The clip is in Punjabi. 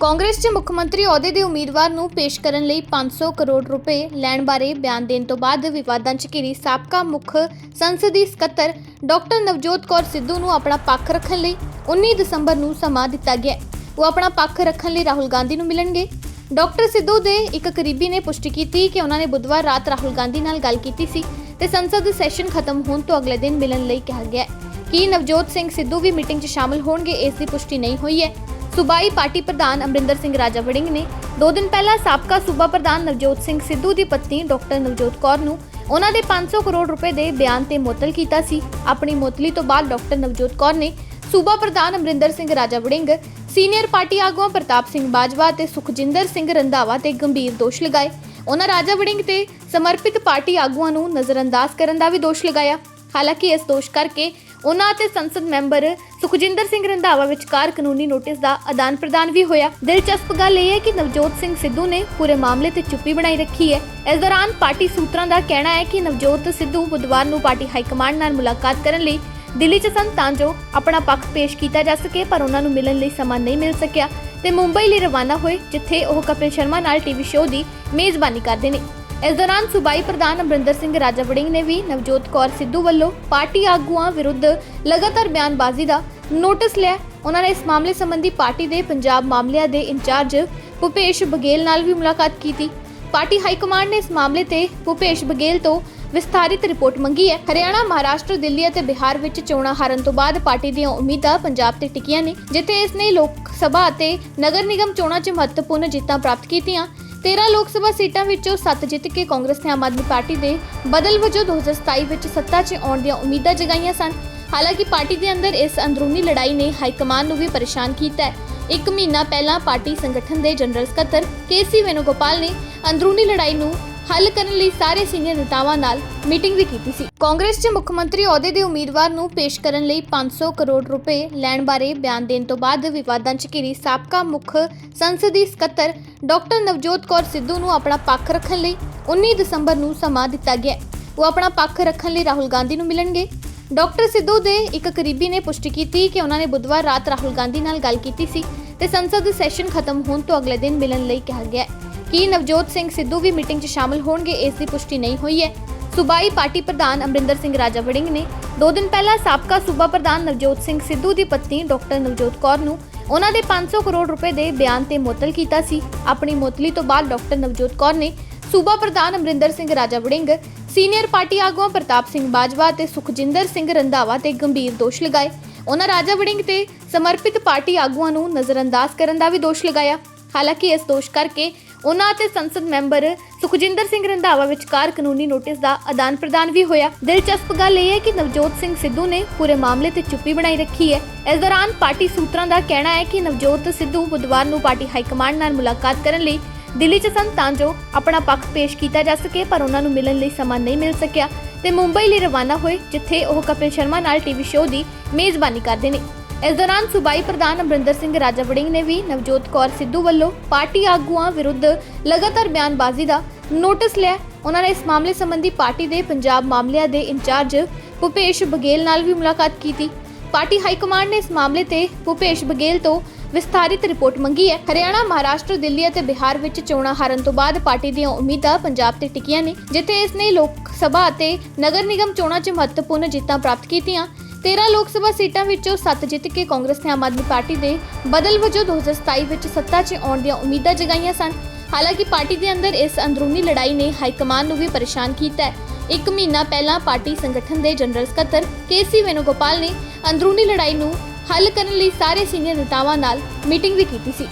ਕਾਂਗਰਸ 'ਚ ਮੁੱਖ ਮੰਤਰੀ ਅਹੁਦੇ ਦੇ ਉਮੀਦਵਾਰ ਨੂੰ ਪੇਸ਼ ਕਰਨ ਲਈ 500 ਕਰੋੜ ਰੁਪਏ ਲੈਣ ਬਾਰੇ ਬਿਆਨ ਦੇਣ ਤੋਂ ਬਾਅਦ ਵਿਵਾਦਾਂ 'ਚ ਘਿਰੀ ਸਾਬਕਾ ਮੁੱਖ ਸੰਸਦੀ ਸਕੱਤਰ ਡਾਕਟਰ ਨਵਜੋਤ ਕੌਰ ਸਿੱਧੂ ਨੂੰ ਆਪਣਾ ਪੱਖ ਰੱਖਣ ਲਈ 19 ਦਸੰਬਰ ਨੂੰ ਸਮਾਂ ਦਿੱਤਾ ਗਿਆ ਉਹ ਆਪਣਾ ਪੱਖ ਰੱਖਣ ਲਈ ਰਾਹੁਲ ਗਾਂਧੀ ਨੂੰ ਮਿਲਣਗੇ। ਡਾਕਟਰ ਸਿੱਧੂ ਦੇ ਇੱਕ ਕਰੀਬੀ ਨੇ ਪੁਸ਼ਟੀ ਕੀਤੀ ਕਿ ਉਹਨਾਂ ਨੇ ਬੁੱਧਵਾਰ ਰਾਤ ਰਾਹੁਲ ਗਾਂਧੀ ਨਾਲ ਗੱਲ ਕੀਤੀ ਸੀ ਤੇ ਸੰਸਦ ਸੈਸ਼ਨ ਖਤਮ ਹੋਣ ਤੋਂ ਅਗਲੇ ਦਿਨ ਮਿਲਣ ਲਈ ਕਿਹਾ ਗਿਆ ਹੈ। ਕੀ ਨਵਜੋਤ ਸਿੰਘ ਸਿੱਧੂ ਵੀ ਮੀਟਿੰਗ 'ਚ ਸ਼ਾਮਲ ਹੋਣਗੇ, ਇਸ ਦੀ ਪੁਸ਼ਟੀ ਨਹੀਂ ਹੋਈ ਹੈ। ਸੂਬਾਈ ਪਾਰਟੀ ਪ੍ਰਧਾਨ ਅਮਰਿੰਦਰ ਸਿੰਘ ਰਾਜਾ ਵੜਿੰਗ ਨੇ ਦੋ ਦਿਨ ਪਹਿਲਾਂ ਸਾਬਕਾ ਸੂਬਾ ਪ੍ਰਧਾਨ ਨਵਜੋਤ ਸਿੰਘ ਸਿੱਧੂ ਦੀ ਪਤਨੀ ਡਾਕਟਰ ਨਵਜੋਤ ਕੌਰ ਨੂੰ ਉਹਨਾਂ ਦੇ 500 ਕਰੋੜ ਰੁਪਏ ਦੇ ਬਿਆਨ ਤੇ ਮੁਅੱਤਲ ਕੀਤਾ ਸੀ। ਆਪਣੀ ਮੁਅੱਤਲੀ ਤੋਂ ਬਾਅਦ ਡਾਕਟਰ ਨਵਜੋਤ ਕੌਰ ਨੇ ਸੂਬਾ ਪ੍ਰਧਾਨ ਅਮਰਿੰਦਰ ਸਿੰਘ ਰਾਜਾ ਵੜਿੰਗ, ਸੀਨੀਅਰ ਪਾਰਟੀ ਆਗੂਆਂ ਪ੍ਰਤਾਪ ਸਿੰਘ ਬਾਜਵਾ ਤੇ ਸੁਖਜਿੰਦਰ ਸਿੰਘ ਰੰਧਾਵਾ ਤੇ ਗੰਭੀਰ ਦੋਸ਼ ਲਗਾਏ। ਉਹਨਾਂ ਰਾਜਾ ਵੜਿੰਗ ਤੇ ਸਮਰਪਿਤ ਪਾਰਟੀ ਆਗੂਆਂ ਨੂੰ ਨਜ਼ਰਅੰਦਾਜ਼ ਕਰਨ ਦਾ ਵੀ ਦੋਸ਼ ਲਗਾਇਆ। ਹਾਲਾਂਕਿ ਇਸ ਦੋਸ਼ ਕਰਕੇ ਉਹਨਾਂ ਅਤੇ ਸੰਸਦ ਮੈਂਬਰ ਸੁਖਜਿੰਦਰ ਸਿੰਘ ਰੰਧਾਵਾ ਵਿਚਕਾਰ ਕਾਨੂੰਨੀ ਨੋਟਿਸ ਦਾ ਆਦਾਨ ਪ੍ਰਦਾਨ ਵੀ ਹੋਇਆ। ਦਿਲਚਸਪ ਗੱਲ ਇਹ ਹੈ ਕਿ ਨਵਜੋਤ ਸਿੰਘ ਸਿੱਧੂ ਨੇ ਪੂਰੇ ਮਾਮਲੇ ਤੇ ਚੁੱਪੀ ਬਣਾਈ ਰੱਖੀ ਹੈ। ਇਸ ਦੌਰਾਨ ਪਾਰਟੀ ਸੂਤਰਾਂ ਦਾ ਕਹਿਣਾ ਹੈ ਕਿ ਨਵਜੋਤ ਸਿੱਧੂ ਬੁੱਧਵਾਰ ਨੂੰ ਪਾਰਟੀ ਹਾਈ ਕਮਾਂਡ ਨਾਲ ਮੁਲਾਕਾਤ ਕਰਨ ਲਈ ਦਿੱਲੀ 'ਚ ਸਨ ਤਾਂ ਜੋ ਆਪਣਾ ਪੱਖ ਪੇਸ਼ ਕੀਤਾ ਜਾ ਸਕੇ, ਪਰ ਉਹਨਾਂ ਨੂੰ ਮਿਲਣ ਲਈ ਸਮਾਂ ਨਹੀਂ ਮਿਲ ਸਕਿਆ। ਤੇ ਮੁੰਬਈ ਲਈ ਰਵਾਨਾ ਹੋਏ, ਜਿੱਥੇ ਉਹ ਕਪਿਲ ਸ਼ਰਮਾ ਨਾਲ ਟੀਵੀ ਸ਼ੋਅ ਦੀ ਮੇਜ਼ਬਾਨੀ ਕਰਦੇ ਨੇ। ਇਸ ਦੌਰਾਨ ਸੂਬਾਈ ਪ੍ਰਧਾਨ ਅਮਰਿੰਦਰ ਸਿੰਘ ਰਾਜਾ ਨੇ ਵੀ ਨਵਜੋਤ ਕੌਰ ਸਿੱਧੂ ਵੱਲੋਂ ਪਾਰਟੀ ਆਗੂਆਂ ਵਿਰੁੱਧ ਲਗਾਤਾਰ ਬਿਆਨਬਾਜ਼ੀ ਦਾ ਨੋਟਿਸ ਲਿਆ। ਉਹਨਾਂ ਨੇ ਇਸ ਮਾਮਲੇ ਸੰਬੰਧੀ ਪਾਰਟੀ ਦੇ ਪੰਜਾਬ ਮਾਮਲਿਆਂ ਦੇ ਇੰਚਾਰਜ ਭੁਪੇਸ਼ ਬਗੇਲ ਨਾਲ ਵੀ ਮੁਲਾਕਾਤ ਕੀਤੀ। ਪਾਰਟੀ ਹਾਈ ਕਮਾਂਡ ਨੇ ਇਸ ਮਾਮਲੇ ਤੇ ਭੁਪੇਸ਼ ਬਗੇਲ ਤੋਂ ਵਿਸਥਾਰਿਤ ਰਿਪੋਰਟ ਮੰਗੀ ਹੈ। ਹਰਿਆਣਾ, ਮਹਾਰਾਸ਼ਟਰ, ਦਿੱਲੀ ਅਤੇ ਬਿਹਾਰ ਵਿੱਚ ਚੋਣਾਂ ਹਾਰਨ ਤੋਂ ਬਾਅਦ ਪਾਰਟੀ ਦੀਆਂ ਉਮੀਦਾਂ ਪੰਜਾਬ ਤੇ ਟਿਕੀਆਂ ਨੇ, ਜਿੱਥੇ ਇਸ ਨੇ ਲੋਕ ਸਭਾ ਅਤੇ ਨਗਰ ਨਿਗਮ ਚੋਣਾਂ 'ਚ ਮਹੱਤਵਪੂਰਨ ਜਿੱਤਾਂ ਪ੍ਰਾਪਤ ਕੀਤੀਆਂ। 13 ਲੋਕ ਸਭਾ ਸੀਟਾਂ ਵਿੱਚੋਂ 7 ਜਿੱਤ ਕੇ ਕਾਂਗਰਸ ਨੇ ਆਮ ਆਦਮੀ ਪਾਰਟੀ ਦੇ ਬਦਲ ਵਜੋਂ 2027 ਵਿੱਚ ਸੱਤਾ 'ਚ ਆਉਣ ਦੀਆਂ ਉਮੀਦਾਂ ਜਗਾਈਆਂ ਸਨ। ਹਾਲਾਂਕਿ ਪਾਰਟੀ ਦੇ ਅੰਦਰ ਇਸ ਅੰਦਰੂਨੀ ਲੜਾਈ ਨੇ ਹਾਈ ਕਮਾਨ ਨੂੰ ਵੀ ਪਰੇਸ਼ਾਨ ਕੀਤਾ ਹੈ। ਇੱਕ ਮਹੀਨਾ ਪਹਿਲਾਂ ਪਾਰਟੀ ਸੰਗਠਨ ਦੇ ਜਨਰਲ ਸਕੱਤਰ ਕੇਸੀ ਵੇਨੁਗੋਪਾਲ ਨੇ ਅੰਦਰੂਨੀ ਲੜਾਈ ਨੂੰ ਹੱਲ ਕਰਨ ਲਈ ਸਾਰੇ ਸੀਨੀਅਰ ਨੇਤਾਵਾਂ ਨਾਲ ਮੀਟਿੰਗ ਵੀ ਕੀਤੀ ਸੀ। ਕਾਂਗਰਸ 'ਚ ਮੁੱਖ ਮੰਤਰੀ ਅਹੁਦੇ ਦੇ ਉਮੀਦਵਾਰ ਨੂੰ ਪੇਸ਼ ਕਰਨ ਲਈ 500 ਕਰੋੜ ਰੁਪਏ ਲੈਣ ਬਾਰੇ ਬਿਆਨ ਦੇਣ ਤੋਂ ਬਾਅਦ ਵਿਵਾਦਾਂ 'ਚ ਘਿਰੀ ਸਾਬਕਾ ਮੁੱਖ ਸੰਸਦੀ ਸਕੱਤਰ ਡਾਕਟਰ ਨਵਜੋਤ ਕੌਰ ਸਿੱਧੂ ਨੂੰ ਆਪਣਾ ਪੱਖ ਰੱਖਣ ਲਈ 19 ਦਸੰਬਰ ਨੂੰ ਸਮਾਂ ਦਿੱਤਾ ਗਿਆ ਉਹ ਆਪਣਾ ਪੱਖ ਰੱਖਣ ਲਈ ਰਾਹੁਲ ਗਾਂਧੀ ਨੂੰ ਮਿਲਣਗੇ। ਡਾਕਟਰ ਸਿੱਧੂ ਦੇ ਇੱਕ ਕਰੀਬੀ ਨੇ ਪੁਸ਼ਟੀ ਕੀਤੀ ਕਿ ਉਹਨਾਂ ਨੇ ਬੁੱਧਵਾਰ ਰਾਤ ਰਾਹੁਲ ਗਾਂਧੀ ਨਾਲ ਗੱਲ ਕੀਤੀ ਸੀ ਤੇ ਸੰਸਦ ਸੈਸ਼ਨ ਖਤਮ ਹੋਣ ਤੋਂ ਅਗਲੇ ਦਿਨ ਮਿਲਣ ਲਈ ਕਿਹਾ ਗਿਆ ਹੈ। ਕੀ ਨਵਜੋਤ ਸਿੰਘ ਸਿੱਧੂ ਵੀ ਮੀਟਿੰਗ 'ਚ ਸ਼ਾਮਲ ਹੋਣਗੇ, ਇਸ ਦੀ ਪੁਸ਼ਟੀ ਨਹੀਂ ਹੋਈ ਹੈ। ਸੂਬਾਈ ਪਾਰਟੀ ਪ੍ਰਧਾਨ ਅਮਰਿੰਦਰ ਸਿੰਘ ਰਾਜਾ ਵੜਿੰਗ ਨੇ ਦੋ ਦਿਨ ਪਹਿਲਾਂ ਸਾਬਕਾ ਸੂਬਾ ਪ੍ਰਧਾਨ ਨਵਜੋਤ ਸਿੰਘ ਸਿੱਧੂ ਦੀ ਪਤਨੀ ਡਾਕਟਰ ਨਵਜੋਤ ਕੌਰ ਨੂੰ ਉਹਨਾਂ ਦੇ 500 ਕਰੋੜ ਰੁਪਏ ਦੇ ਬਿਆਨ ਤੇ ਮੁਅੱਤਲ ਕੀਤਾ ਸੀ। ਆਪਣੀ ਮੁਅੱਤਲੀ ਤੋਂ ਬਾਅਦ ਡਾਕਟਰ ਨਵਜੋਤ ਕੌਰ ਨੇ ਸੂਬਾ ਪ੍ਰਧਾਨ ਅਮਰਿੰਦਰ ਸਿੰਘ ਰਾਜਾ ਵੜਿੰਗ, ਸੀਨੀਅਰ ਪਾਰਟੀ ਆਗੂਆਂ ਪ੍ਰਤਾਪ ਸਿੰਘ ਬਾਜਵਾ ਤੇ ਸੁਖਜਿੰਦਰ ਸਿੰਘ ਰੰਧਾਵਾ ਤੇ ਗੰਭੀਰ ਦੋਸ਼ ਲਗਾਏ। ਉਹਨਾਂ ਰਾਜਾ ਵੜਿੰਗ ਤੇ ਸਮਰਪਿਤ ਪਾਰਟੀ ਆਗੂਆਂ ਨੂੰ ਨਜ਼ਰਅੰਦਾਜ਼ ਕਰਨ ਦਾ ਵੀ ਦੋਸ਼ ਲਗਾਇਆ। ਹਾਲਾਂਕਿ ਇਸ ਦੋਸ਼ ਕਰਕੇ ਉਹਨਾਂ ਅਤੇ ਸੰਸਦ ਮੈਂਬਰ ਸੁਖਜਿੰਦਰ ਸਿੰਘ ਰੰਧਾਵਾ ਵਿਚਕਾਰ ਕਾਨੂੰਨੀ ਨੋਟਿਸ ਦਾ ਆਦਾਨ ਪ੍ਰਦਾਨ ਵੀ ਹੋਇਆ। ਦਿਲਚਸਪ ਗੱਲ ਇਹ ਹੈ ਕਿ ਨਵਜੋਤ ਸਿੰਘ ਸਿੱਧੂ ਨੇ ਪੂਰੇ ਮਾਮਲੇ ਤੇ ਚੁੱਪੀ ਬਣਾਈ ਰੱਖੀ ਹੈ। ਇਸ ਦੌਰਾਨ ਪਾਰਟੀ ਸੂਤਰਾਂ ਦਾ ਕਹਿਣਾ ਹੈ ਕਿ ਨਵਜੋਤ ਸਿੱਧੂ ਬੁੱਧਵਾਰ ਨੂੰ ਪਾਰਟੀ ਹਾਈ ਕਮਾਂਡ ਨਾਲ ਮੁਲਾਕਾਤ ਕਰਨ ਲਈ ਦਿੱਲੀ 'ਚ ਸਨ ਤਾਂ ਜੋ ਆਪਣਾ ਪੱਖ ਪੇਸ਼ ਕੀਤਾ ਜਾ ਸਕੇ, ਪਰ ਉਹਨਾਂ ਨੂੰ ਮਿਲਣ ਲਈ ਸਮਾਂ ਨਹੀਂ ਮਿਲ ਸਕਿਆ। ਤੇ ਮੁੰਬਈ ਲਈ ਰਵਾਨਾ ਹੋਏ, ਜਿੱਥੇ ਉਹ ਕਪਿਲ ਸ਼ਰਮਾ ਨਾਲ ਟੀਵੀ ਸ਼ੋਅ ਦੀ ਮੇਜ਼ਬਾਨੀ ਕਰਦੇ ਨੇ। ਇਸ ਦੌਰਾਨ ਸੂਬਾਈ ਪ੍ਰਧਾਨ ਅਮਰਿੰਦਰ ਸਿੰਘ ਰਾਜਾ ਨੇ ਵੀ ਨਵਜੋਤ ਕੌਰ ਸਿੱਧੂ ਵੱਲੋਂ ਪਾਰਟੀ ਆਗੂਆਂ ਵਿਰੁੱਧ ਲਗਾਤਾਰ ਬਿਆਨਬਾਜ਼ੀ ਦਾ ਨੋਟਿਸ ਲਿਆ। ਉਹਨਾਂ ਨੇ ਇਸ ਮਾਮਲੇ ਸੰਬੰਧੀ ਪਾਰਟੀ ਦੇ ਪੰਜਾਬ ਮਾਮਲਿਆਂ ਦੇ ਇੰਚਾਰਜ ਭੁਪੇਸ਼ ਬਗੇਲ ਨਾਲ ਵੀ ਮੁਲਾਕਾਤ ਕੀਤੀ। ਪਾਰਟੀ ਹਾਈ ਕਮਾਂਡ ਨੇ ਇਸ ਮਾਮਲੇ ਤੇ ਭੁਪੇਸ਼ ਬਗੇਲ ਤੋਂ ਵਿਸਥਾਰਿਤ ਰਿਪੋਰਟ ਮੰਗੀ ਹੈ। ਹਰਿਆਣਾ, ਮਹਾਰਾਸ਼ਟਰ, ਦਿੱਲੀ ਅਤੇ ਬਿਹਾਰ ਵਿੱਚ ਚੋਣਾਂ ਹਾਰਨ ਤੋਂ ਬਾਅਦ ਪਾਰਟੀ ਦੀਆਂ ਉਮੀਦਾਂ ਪੰਜਾਬ ਤੇ ਟਿਕੀਆਂ ਨੇ, ਜਿੱਥੇ ਇਸ ਨੇ ਲੋਕ ਸਭਾ ਅਤੇ ਨਗਰ ਨਿਗਮ ਚੋਣਾਂ 'ਚ ਮਹੱਤਵਪੂਰਨ ਜਿੱਤਾਂ ਪ੍ਰਾਪਤ ਕੀਤੀਆਂ। 13 ਲੋਕ ਸਭਾ ਸੀਟਾਂ ਵਿੱਚੋਂ 7 ਜਿੱਤ ਕੇ ਕਾਂਗਰਸ ਨੇ ਆਮ ਆਦਮੀ ਪਾਰਟੀ ਦੇ ਬਦਲ ਵਜੋਂ 2027 ਵਿੱਚ ਸੱਤਾ 'ਚ ਆਉਣ ਦੀਆਂ ਉਮੀਦਾਂ ਜਗਾਈਆਂ ਸਨ। ਹਾਲਾਂਕਿ ਪਾਰਟੀ ਦੇ ਅੰਦਰ ਇਸ ਅੰਦਰੂਨੀ ਲੜਾਈ ਨੇ ਹਾਈ ਕਮਾਨ ਨੂੰ ਵੀ ਪਰੇਸ਼ਾਨ ਕੀਤਾ ਹੈ। ਇੱਕ ਮਹੀਨਾ ਪਹਿਲਾਂ ਪਾਰਟੀ ਸੰਗਠਨ ਦੇ ਜਨਰਲ ਸਕੱਤਰ ਕੇਸੀ ਵੇਨੁਗੋਪਾਲ ਨੇ ਅੰਦਰੂਨੀ ਲੜਾਈ ਨੂੰ ਹੱਲ ਕਰਨ ਲਈ ਸਾਰੇ ਸੀਨੀਅਰ ਨੇਤਾਵਾਂ ਨਾਲ ਮੀਟਿੰਗ ਵੀ ਕੀਤੀ ਸੀ।